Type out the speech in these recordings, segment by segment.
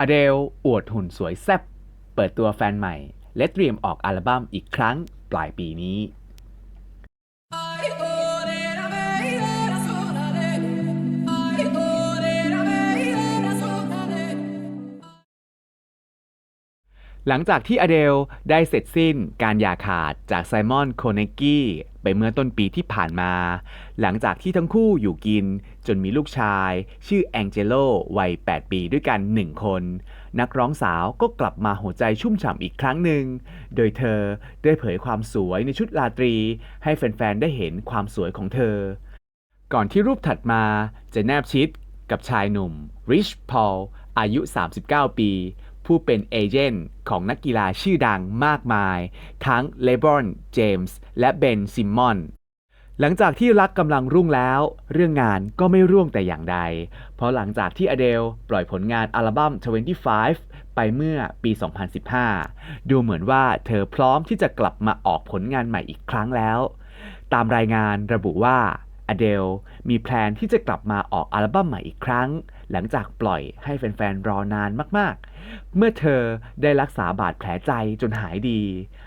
อเดลอวดหุ่นสวยแซ่บเปิดตัวแฟนใหม่ และเตรียมออกอัลบั้มอีกครั้งปลายปีนี้ หลังจากที่อเดลได้เสร็จสิ้นการหย่าขาดจากไซมอนโคเนกกี้ ไปเมื่อต้นปีที่ผ่านมา หลังจากที่ทั้งคู่อยู่กิน จนมีลูกชาย ชื่อแองเจโลวัย 8 ปีด้วยกันหนึ่งคน นักร้องสาวก็กลับมาหัวใจชุ่มฉ่ำอีกครั้งหนึ่ง โดยเธอได้เผยความสวยในชุดราตรี ให้แฟนๆ ได้เห็นความสวยของเธอ ก่อนที่รูปถัดมาจะแนบชิดกับชายหนุ่มริชพอลอายุ 39 ปี ผู้เป็นเอเจนต์ของนักกีฬาชื่อดังมากมาย ทั้งเลบรอน เจมส์ และเบนซิมมอนหลังจากที่รักกำลังรุ่งแล้ว เรื่องงานก็ไม่ร่วงแต่อย่างใด เพราะหลังจากที่อเดลปล่อยผลงานอัลบั้ม 25 ไปเมื่อปี 2015 ดูเหมือนว่าเธอพร้อมที่จะกลับมาออกผลงานใหม่อีกครั้งแล้ว ตามรายงานระบุว่าอเดลมีแพลนที่จะกลับมาออกอัลบั้มใหม่อีกครั้ง หลังจากปล่อยให้แฟนๆรอนานมากๆ เมื่อเธอได้รักษาบาดแผลใจจนหายดี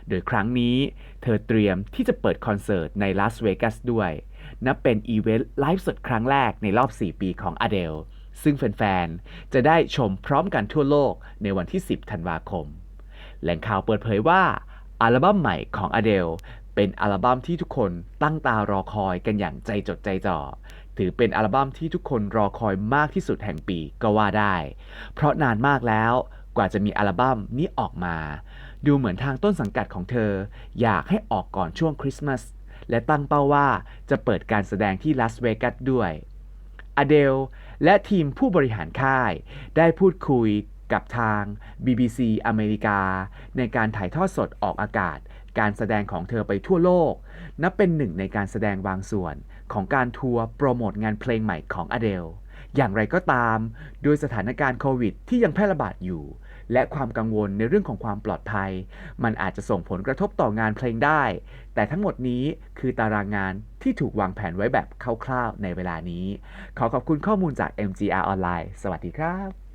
โดยครั้งนี้เธอเตรียมที่จะเปิดคอนเสิร์ตในลาสเวกัสด้วย นับเป็นอีเวนต์ไลฟ์สดครั้งแรกในรอบ 4 ปีของอเดลซึ่งแฟนๆ จะได้ชมพร้อมกันทั่วโลกในวันที่ 10 ธันวาคม แหล่งข่าวเปิดเผยว่าอัลบั้มใหม่ของอเดล เป็นอัลบั้มที่ทุกคนตั้งตารอคอยกันอย่างใจจดใจจ่อ ถือเป็นอัลบั้มที่ทุกคนรอคอยมากที่สุดแห่งปีก็ว่าได้ เพราะนานมากแล้วกว่าจะมีอัลบั้มนี้ออกมา ดูเหมือนทางต้นสังกัดของเธอ อยากให้ออกก่อนช่วงคริสต์มาสและตั้งเป้าว่าจะเปิดการแสดงที่ลาสเวกัสด้วยอเดลและทีมผู้บริหารค่าย ได้พูดคุย กับทาง BBC อเมริกา ในการถ่ายทอดสดออกอากาศ การแสดงของเธอไปทั่วโลก นับเป็นหนึ่งในการแสดงบางส่วนของการทัวร์โปรโมทงานเพลงใหม่ของอเดลอย่างไรก็ตาม โดยสถานการณ์โควิดที่ยังแพร่ระบาดอยู่ และความกังวลในเรื่องของความปลอดภัย มันอาจจะส่งผลกระทบต่องานเพลงได้ แต่ทั้งหมดนี้คือตารางงานที่ถูกวางแผนไว้แบบคร่าวๆในเวลานี้ ขอขอบคุณข้อมูลจาก MGR ออนไลน์ สวัสดีครับ